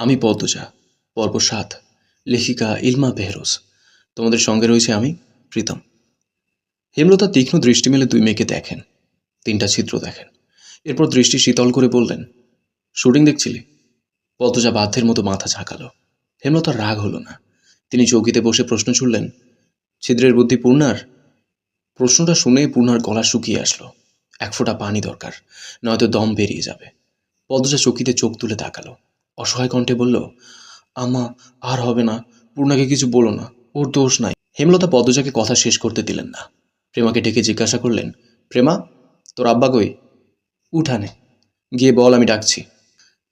আমি পদ্মজা পর্ব সাত, লেখিকা ইলমা বেহরোজ তোমাদের সঙ্গে রয়েছে আমি, প্রীতম। হেমলতা তীক্ষ্ণ দৃষ্টি মেলে দুই মেয়েকে দেখেন, তিনটা ছিদ্র দেখেন। এরপর দৃষ্টি শীতল করে বললেন, শুটিং দেখছিলি? পদ্মজা বাধ্যের মতো মাথা ঝাঁকালো। হেমলতার রাগ হলো না। তিনি চৌকিতে বসে প্রশ্ন ছুড়লেন, ছিদ্রের বুদ্ধি পূর্ণার? প্রশ্নটা শুনে পূর্ণার গলা শুকিয়ে আসলো। এক ফোঁটা পানি দরকার, নয়তো দম বেরিয়ে যাবে। পদ্মজা চৌকিতে চোখ তুলে তাকালো। অসহায় কণ্ঠে বলল আমা আর হবে না। পূর্ণাকে কিছু বলো না। ওর দোষ নাই। হেমলতা পদ্মজাকে কথা শেষ করতে দিলেন না। প্রেমাকে ডেকে জিজ্ঞাসা করলেন, প্রেমা, তোর আব্বা কই? উঠানে। গিয়ে বল, আমি ডাকছি।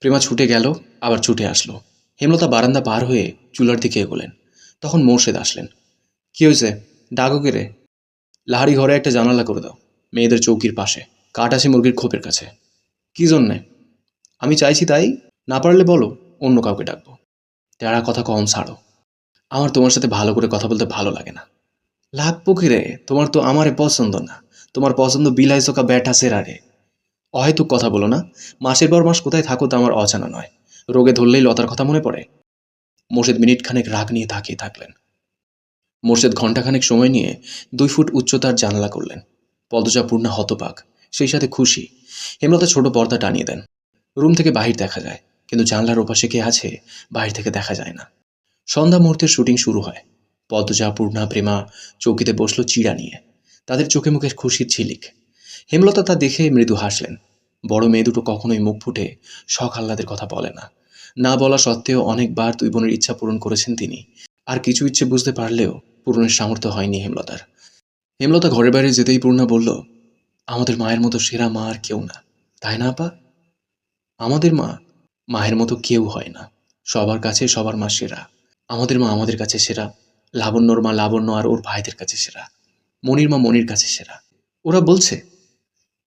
প্রেমা ছুটে গেল, আবার ছুটে আসলো। হেমলতা বারান্দা পার হয়ে চুলার দিকে এগোলেন। তখন মোর্শেদ আসলেন, কী হয়েছে? ডাকো রে? লাহারি ঘরে একটা জানালা করে দাও, মেয়েদের চৌকির পাশে। কাঠ আছে মুরগির খোপের কাছে। কী জন্যে? আমি চাইছি তাই না পারলে বলো, অন্য কাউকে ডাকবো। তেরা কথা কম ছাড়ো। আমার তোমার সাথে ভালো করে কথা বলতে ভালো লাগে না। লাগবো কি রে তোমার তো আমারে পছন্দ না। তোমার পছন্দ বিলাই চোকা ব্যাটা সেরারে। অহেতুক কথা বলো না, মাসের পর মাস কোথায় থাকো তা আমার অজানা নয়। রোগে ধরলেই লতার কথা মনে পড়ে? মোর্শেদ মিনিট খানেক রাগ নিয়ে তাকিয়ে থাকলেন। মোর্শেদ ঘণ্টাখানেক সময় নিয়ে দুই ফুট উচ্চতার জানলা করলেন। পদজা পূর্ণা সেই সাথে খুশি। হেমলতা ছোট পর্দা টানিয়ে দেন। রুম থেকে বাহির দেখা যায়। কিন্তু জানলার ওপাশে কে আছে বাহির থেকে দেখা যায় না। সন্ধ্যা মুহূর্তের শুটিং শুরু হয়। পদ্মজা, পূর্ণা, প্রেমা চৌকিতে বসল চিড়া নিয়ে। তাদের চোখে মুখে খুশির ঝিলিক। হেমলতা তা দেখে মৃদু হাসলেন। বড় মেয়ে দুটো কখনোই মুখ ফুটে শখ আহ্লাদের কথা বলে না। না বলা সত্ত্বেও অনেকবার দুই বোনের ইচ্ছা পূরণ করেছেন তিনি। আর কিছু ইচ্ছে বুঝতে পারলেও পূরণের সামর্থ্য হয়নি হেমলতার। হেমলতা ঘরের বাইরে যেতেই পূর্ণা বলল, আমাদের মায়ের মতো সেরা মা আর কেউ না। তাই না, আপা? আমাদের মা? মায়ের মতো কেউ হয় না। সবার কাছে সবার মা সেরা। আমাদের মা আমাদের কাছে সেরা। লাবণ্যর মা লাবণ্য আর ওর ভাইদের কাছে সেরা। মনির মা মনির কাছে সেরা। ওরা বলছে,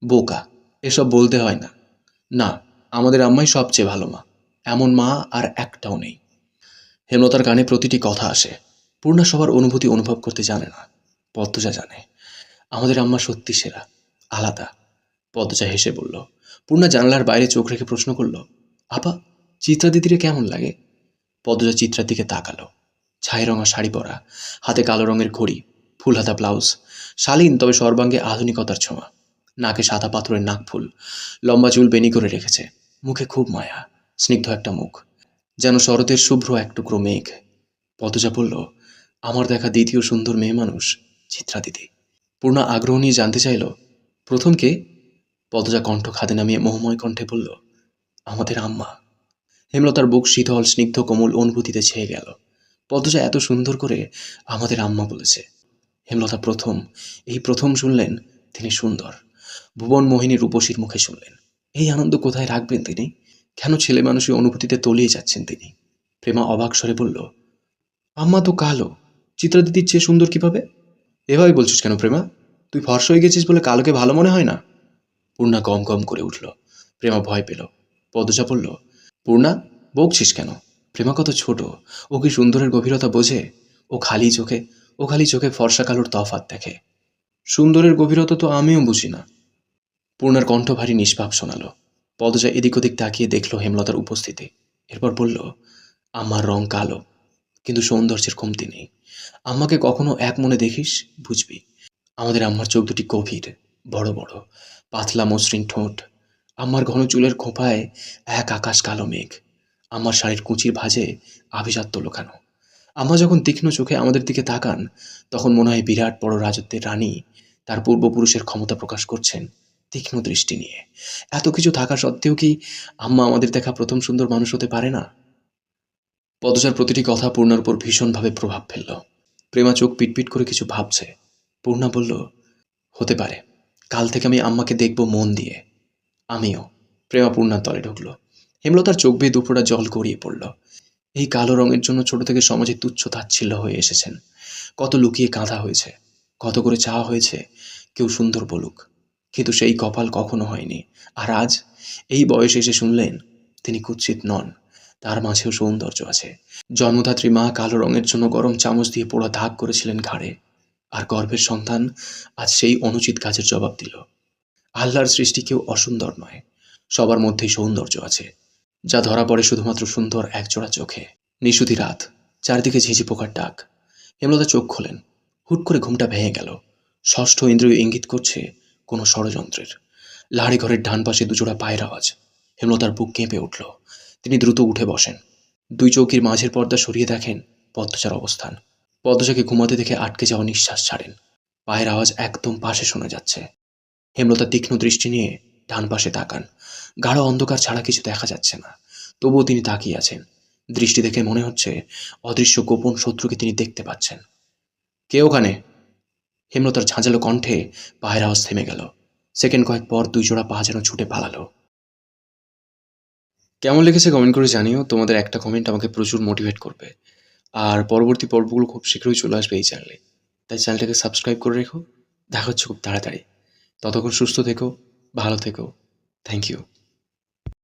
বোকা, এসব বলতে হয় না। না, আমাদের আম্মাই সবচেয়ে ভালো মা। এমন মা আর একটাও নেই। হেমলতার কানে প্রতিটি কথা আসে। পূর্ণা সবার অনুভূতি অনুভব করতে জানে না। পদ্মজা জানে। আমাদের আম্মা সত্যি সেরা। আলাদা। পদ্মজা হেসে বলল, পূর্ণা জানলার বাইরে চোখ রেখে প্রশ্ন করল আপা চিত্রা দিদিরে কেমন লাগে? পদ্মজা চিত্রার দিকে তাকালো। ছাই রঙা শাড়ি পরা, হাতে কালো রঙের ঘড়ি ফুল হাতা ব্লাউজ। শালীন, তবে সর্বাঙ্গে আধুনিকতার ছোঁয়া। নাকে সাদা পাথরের নাকফুল। লম্বা চুল বেনি করে রেখেছে। মুখে খুব মায়া, স্নিগ্ধ একটা মুখ। যেন শরতের শুভ্র এক টুকরো মেঘ। পদ্মজা বলল, আমার দেখা দ্বিতীয় সুন্দর মেয়ে মানুষ চিত্রা দিদি পূর্ণা আগ্রহ নিয়ে জানতে চাইল, প্রথম কে? পদ্মজা কণ্ঠ খাদে নামিয়ে মোহময় কণ্ঠে বলল আমাদের আম্মা। হেমলতার বুক শীতল, স্নিগ্ধ, কোমল অনুভূতিতে ছেয়ে গেল। পদ্মজা এত সুন্দর করে আমাদের আম্মা বলেছে। হেমলতা প্রথম, এই প্রথম শুনলেন তিনি সুন্দর। ভুবন মোহিনী রূপসীর মুখে শুনলেন। এই আনন্দ কোথায় রাখবেন তিনি? কেন ছেলে মানুষের অনুভূতিতে তলিয়ে যাচ্ছেন তিনি? প্রেমা অবাক স্বরে বলল, আম্মা তো কালো। চিত্রা দিদির চেয়ে সুন্দর কীভাবে? এভাবে বলছিস কেন প্রেমা? তুই ফর্স হয়ে গেছিস বলে কালোকে ভালো মনে হয় না? পূর্ণা গম গম করে উঠল। প্রেমা ভয় পেল। পদজা বলল পূর্ণা, বকছিস কেন? প্রেমা কত ছোট। ও কি সুন্দরের গভীরতা বোঝে? ও খালি চোখে, ও খালি চোখে ফর্সা কালোর তফাত দেখে। সুন্দরের গভীরতা তো আমিও বুঝি না। পূর্ণার কণ্ঠ ভারী নিষ্পাপ শোনালো। পদজা এদিক ওদিক তাকিয়ে দেখল হেমলতার উপস্থিতি। এরপর বলল, আমার রং কালো, কিন্তু সৌন্দর্যের কমতি নেই। আম্মাকে কখনো এক মনে দেখিস, বুঝবি? আমাদের আম্মার চোখ দুটি গভীর, বড় বড়, পাতলা মসৃণ ঠোঁট আম্মার ঘন চুলের খোঁপায় এক আকাশ কালো মেঘ। আমার শাড়ির কুচির ভাঁজে আভিজাত্য লোকানো। আম্মা যখন তীক্ষ্ণ চোখে আমাদের দিকে তাকান, তখন মনে হয় বিরাট বড় রাজত্বের রানী তার পূর্বপুরুষের ক্ষমতা প্রকাশ করছেন তীক্ষ্ণ দৃষ্টি নিয়ে। এত কিছু থাকা সত্ত্বেও কি আম্মা আমাদের দেখা প্রথম সুন্দর মানুষ হতে পারে না? পদচার প্রতিটি কথা পূর্ণার উপর ভীষণভাবে প্রভাব ফেলল। প্রেমা চোখ পিটপিট করে কিছু ভাবছে। পূর্ণা বলল, হতে পারে। কাল থেকে আমি আম্মাকে দেখব মন দিয়ে। আমিও। প্রেমা পূর্ণার তলে ঢুকল। হেমলতার চোখ বেয়ে দুপুরা জল গড়িয়ে পড়ল। এই কালো রঙের জন্য ছোট থেকে সমাজে তুচ্ছ তাচ্ছিল্য হয়ে এসেছেন। কত লুকিয়ে কাঁধা হয়েছে, কত করে চাওয়া হয়েছে, কেউ সুন্দর বলুক। কিন্তু সেই কপাল কখনো হয়নি। আর আজ এই বয়সে এসে শুনলেন, তিনি কুৎসিত নন, তার মাঝেও সৌন্দর্য আছে। জন্মদাত্রী মা কালো রঙের জন্য গরম চামচ দিয়ে পোড়া দাগ করেছিলেন ঘাড়ে। আর গর্ভের সন্তান আজ সেই অনুচিত কাজের জবাব দিল। আল্লাহর সৃষ্টি কেউ অসুন্দর নয়। সবার মধ্যেই সৌন্দর্য আছে, যা ধরা পড়ে শুধুমাত্র সুন্দর একজোড়া চোখে। নিশুতি রাত, চারদিকে ঝিঝি পোকার ডাক। হেমলতা চোখ খোলেন। হুট করে ঘুমটা ভেঙে গেল। ষষ্ঠ ইন্দ্রিয় ইঙ্গিত করছে কোনো ষড়যন্ত্রের। লাহারি ঘরের ডান পাশে দুজোড়া পায়ের আওয়াজ। হেমলতার বুক কেঁপে উঠল। তিনি দ্রুত উঠে বসেন। দুই চৌকির মাঝের পর্দা সরিয়ে দেখেন পদ্মচার অবস্থান। পদ্মচাকে ঘুমাতে দেখে আটকে যাওয়া নিঃশ্বাস ছাড়েন। পায়ের আওয়াজ একদম পাশে শোনা যাচ্ছে। হেমলতা তীক্ষ্ণ দৃষ্টি নিয়ে ডান পাশে তাকান। গাঢ় অন্ধকার ছাড়া কিছু দেখা যাচ্ছে না। তবুও তিনি তাকিয়ে আছেন। দৃষ্টি দেখে মনে হচ্ছে অদৃশ্য গোপন শত্রুকে তিনি দেখতে পাচ্ছেন। কে ওখানে? হেমলতার ঝাঁঝালো কণ্ঠে পায়ের আওয়াজ থেমে গেল। সেকেন্ড কয়েক পর দুই জোড়া পা যেন ছুটে পালালো। কেমন লেগেছে কমেন্ট করে জানিও। তোমাদের একটা কমেন্ট আমাকে প্রচুর মোটিভেট করবে। আর পরবর্তী পর্বগুলো খুব শীঘ্রই চলে আসবে এই চ্যানেলে। তাই চ্যানেলটাকে সাবস্ক্রাইব করে রেখো। দেখা হচ্ছে খুব তাড়াতাড়ি। ততক্ষণ সুস্থ থেকো ভালো থেকো। Thank you